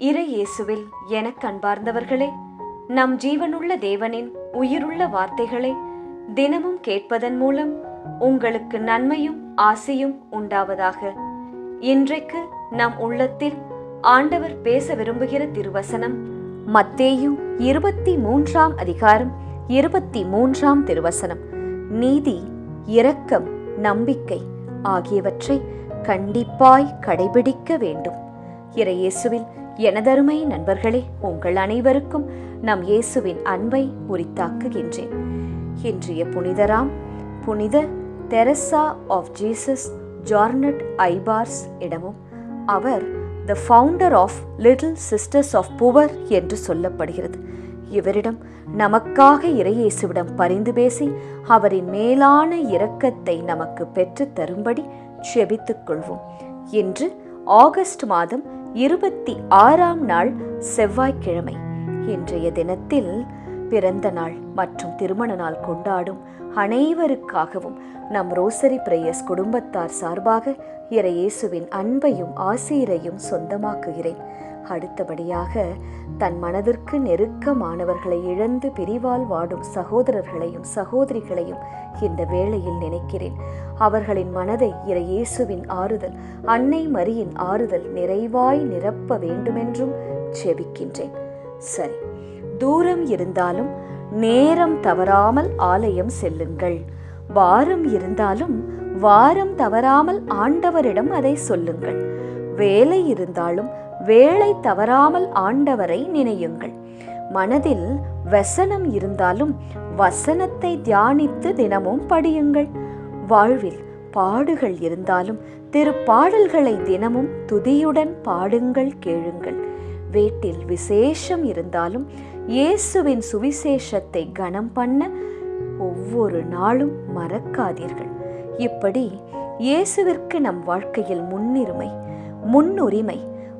இறை இயேசுவில் எனக் அன்பார்ந்தவர்களே நம் ஜீவனுள்ள தேவனின் உயிருள்ள வார்த்தைகளை தினமும் கேட்பதன் மூலம் உங்களுக்கு நன்மையும் ஆசையும் உண்டாவதாக. இன்றைக்கு நம் உள்ளத்தில் ஆண்டவர் பேச விரும்புகிற திருவசனம் மத்தேயு இருபத்தி மூன்றாம் அதிகாரம் இருபத்தி மூன்றாம் திருவசனம். நீதி இரக்கம் நம்பிக்கை ஆகியவற்றை கண்டிப்பாய் கடைபிடிக்க வேண்டும். இறையேசுவில் எனதருமை நண்பர்களே உங்கள் அனைவருக்கும் நம் இயேசுவின் அன்பை உரித்தாக்குகின்றேன். இன்றைய புனிதராம் புனித தெரசா ஆஃப் ஜீசஸ் ஜார்னட் ஐபார்ஸ் இடமும் அவர் the founder of little sisters of poor என்று சொல்லப்படுகிறது. இவரிடம் நமக்காக இறையேசுவிடம் பரிந்து பேசி அவரின் மேலான இரக்கத்தை நமக்கு பெற்றுத் தரும்படி செபித்துக் கொள்வோம். இன்று ஆகஸ்ட் மாதம் இருபத்தி ஆறாம் நாள் செவ்வாய்க்கிழமை. இன்றைய தினத்தில் பிறந்த நாள் மற்றும் திருமண நாள் கொண்டாடும் அனைவருக்காகவும் நம் ரோசரி பிரேயர்ஸ் குடும்பத்தார் சார்பாக இறையேசுவின் அன்பையும் ஆசீரையும் சொந்தமாக்குகிறேன். அடுத்தபடியாக தன் மனதிற்கு நெருக்கமானவர்களை இழந்து பிரிவால் வாடும் சகோதரர்களையும் சகோதரிகளையும் இந்த வேளையில் நினைக்கிறேன். அவர்களின் மனதை இறையேசுவின் ஆறுதல் அன்னை மரியின் ஆறுதல் நிறைவாய் நிரப்ப வேண்டுமென்றும் செபிக்கின்றேன். சரி தூரம் இருந்தாலும் நேரம் தவறாமல் ஆலயம் செல்லுங்கள். வாரம் இருந்தாலும் வாரம் தவறாமல் ஆண்டவரிடம் அதை சொல்லுங்கள். வேலை இருந்தாலும் வேலை தவறாமல் ஆண்டவரை நினையுங்கள். மனதில் வசனம் இருந்தாலும் வசனத்தை தியானித்து தினமும் படியுங்கள். வாழ்வில் பாடுகள் இருந்தாலும் திருப்பாடல்களை தினமும் துதியுடன் பாடுங்கள் கேளுங்கள். வீட்டில் விசேஷம் இருந்தாலும் இயேசுவின் சுவிசேஷத்தை கனம் பண்ண ஒவ்வொரு நாளும் மறக்காதீர்கள். இப்படி இயேசுவிற்கு நம் வாழ்க்கையில் முன்னுரிமை முன்னுரிமை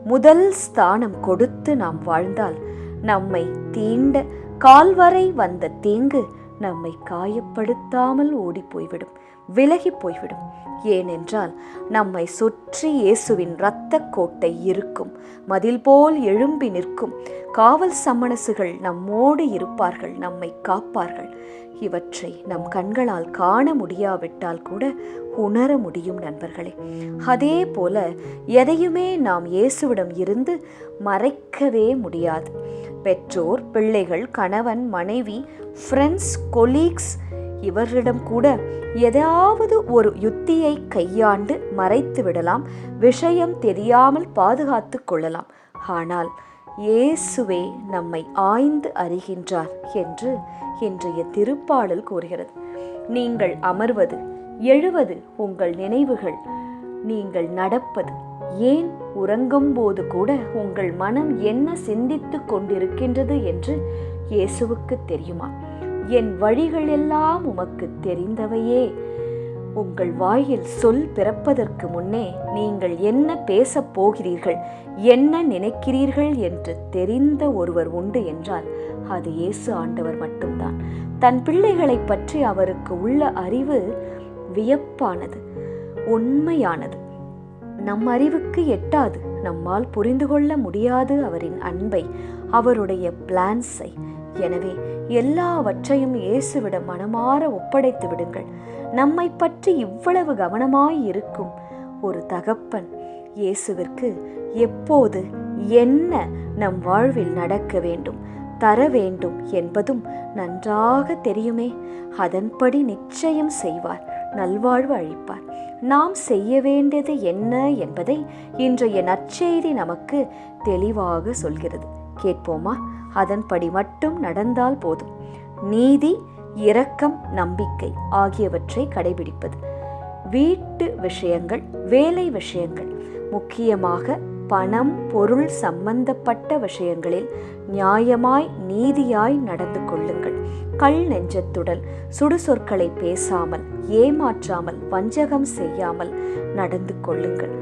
முதல் ஸ்தானம் கொடுத்து நாம் வாழ்ந்தால் நம்மை தீண்ட கால்வரை வந்த தீங்கு நம்மை காயப்படுத்தாமல் ஓடி போய்விடும் விலகி போய்விடும். ஏனென்றால் நம்மை சுற்றி இயேசுவின் இரத்த கோட்டை இருக்கும். மதில் போல் எழும்பி நிற்கும். காவல் சம்மனசுகள் நம்மோடு இருப்பார்கள் நம்மை காப்பார்கள். இவற்றை நம் கண்களால் காண முடியாவிட்டால் கூட உணர முடியும் நண்பர்களே. அதே போல எதையுமே நாம் இயேசுவிடம் இருந்து மறைக்கவே முடியாது. பெற்றோர் பிள்ளைகள் கணவன் மனைவி ஃப்ரெண்ட்ஸ் கொலீக்ஸ் இவர்களிடம் கூட ஏதாவது ஒரு யுத்தியை கையாண்டு மறைத்து விடலாம் விஷயம் தெரியாமல் பாதுகாத்து கொள்ளலாம். ஆனால் இயேசுவே நம்மை ஆய்ந்து அறிகின்றார் என்று இன்றைய திருப்பாடல் கூறுகிறது. நீங்கள் அமர்வது எழுவது உங்கள் நினைவுகள் நீங்கள் நடப்பது. ஏன் உறங்கும் போது கூட உங்கள் மனம் என்ன சிந்தித்துக் கொண்டிருக்கின்றது என்று இயேசுவுக்கு தெரியுமா? என் வழிகள் எல்லாம் உமக்கு தெரிந்தவையே. உங்கள் வாயில் சொல் பிறப்பதற்கு முன்னே நீங்கள் என்ன பேசப் போகிறீர்கள் என்ன நினைக்கிறீர்கள் என்று தெரிந்த ஒருவர் உண்டு என்றால் அது இயேசு ஆண்டவர் மட்டும்தான். தன் பிள்ளைகளை பற்றி அவருக்கு உள்ள அறிவு வியப்பானது உண்மையானது. நம் அறிவுக்கு எட்டாது நம்மால் புரிந்து கொள்ள முடியாது அவரின் அன்பை அவருடைய பிளான்ஸை எனவே எல்லாவற்றையும் இயேசுவிடம் மனமாற ஒப்படைத்து விடுங்கள். நம்மை பற்றி இவ்வளவு கவனமாய் இருக்கும் ஒரு தகப்பன் இயேசுவிற்கு எப்போது என்ன நம் வாழ்வில் நடக்க வேண்டும் தர வேண்டும் என்பதும் நன்றாக தெரியுமே. அதன்படி நிச்சயம் செய்வார் நல்வாழ்வு அழிப்பார் நாம் செய்ய வேண்டியது என்ன என்பதை இன்றைய நற்செய்தி நமக்கு தெளிவாக சொல்கிறது. கேட்போமா? அதன்படி மட்டும் நடந்தால் போதும். நீதி இரக்கம் நம்பிக்கை ஆகியவற்றை கடைபிடிப்பது. வீட்டு விஷயங்கள் வேலை விஷயங்கள் முக்கியமாக பணம் பொருள் சம்பந்தப்பட்ட விஷயங்களில் நியாயமாய் நீதியாய் நடந்து கொள்ளுங்கள். கல் நெஞ்சத்துடன் சுடுசொற்களை பேசாமல் ஏமாற்றாமல் வஞ்சகம் செய்யாமல் நடந்து கொள்ளுங்கள்.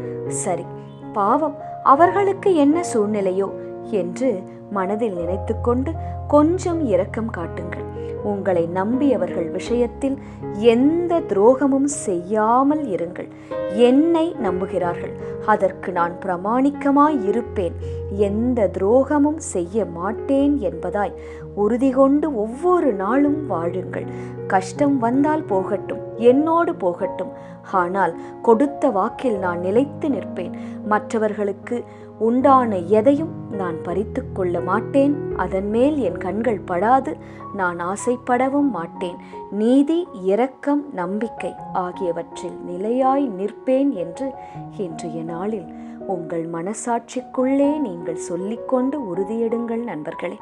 சரி பாவம் அவர்களுக்கு என்ன சூழ்நிலையோ என்று மனதில் நினைத்துக்கொண்டு கொஞ்சம் இரக்கம் காட்டுங்கள். உங்களை நம்பியவர்கள் விஷயத்தில் எந்த துரோகமும் செய்யாமல் இருங்கள். என்னை நம்புகிறார்கள். அதற்கு நான் பிரமாணிக்கமாய் இருப்பேன். எந்த துரோகமும் செய்ய மாட்டேன் என்பதாய் உறுதி கொண்டு ஒவ்வொரு நாளும் வாழுங்கள். கஷ்டம் வந்தால் போகட்டும் என்னோடு போகட்டும். ஆனால் கொடுத்த வாக்கில் நான் நிலைத்து நிற்பேன். மற்றவர்களுக்கு உண்டான எதையும் நான் பறித்து கொள்ள மாட்டேன். அதன் மேல் என் கண்கள் படாது. நான் ஆசைப்படவும் மாட்டேன். நீதி இரக்கம் நம்பிக்கை ஆகியவற்றில் நிலையாய் நிற்பேன் என்று இன்றைய நாளில் உங்கள் மனசாட்சிக்குள்ளே நீங்கள் சொல்லிக்கொண்டு உறுதியெடுங்கள் நண்பர்களே.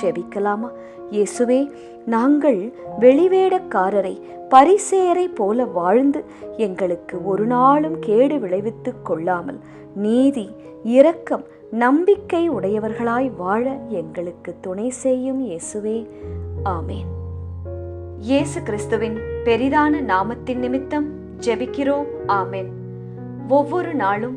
செபிக்கலாமா? இயேசுவே நாங்கள் வெளிவேடக்காரரை பரிசேரை போல வாழ்ந்து எங்களுக்கு ஒரு நாளும் கேடு விளைவித்துக் கொள்ளாமல் நீதி இரக்கம் நம்பிக்கை உடையவர்களாய் வாழ எங்களுக்கு துணை செய்யும் இயேசுவே. ஆமேன். இயேசு கிறிஸ்துவின் பெரிதான நாமத்தின் நிமித்தம் ஜெபிக்கிறோம். ஆமேன். ஒவ்வொரு நாளும்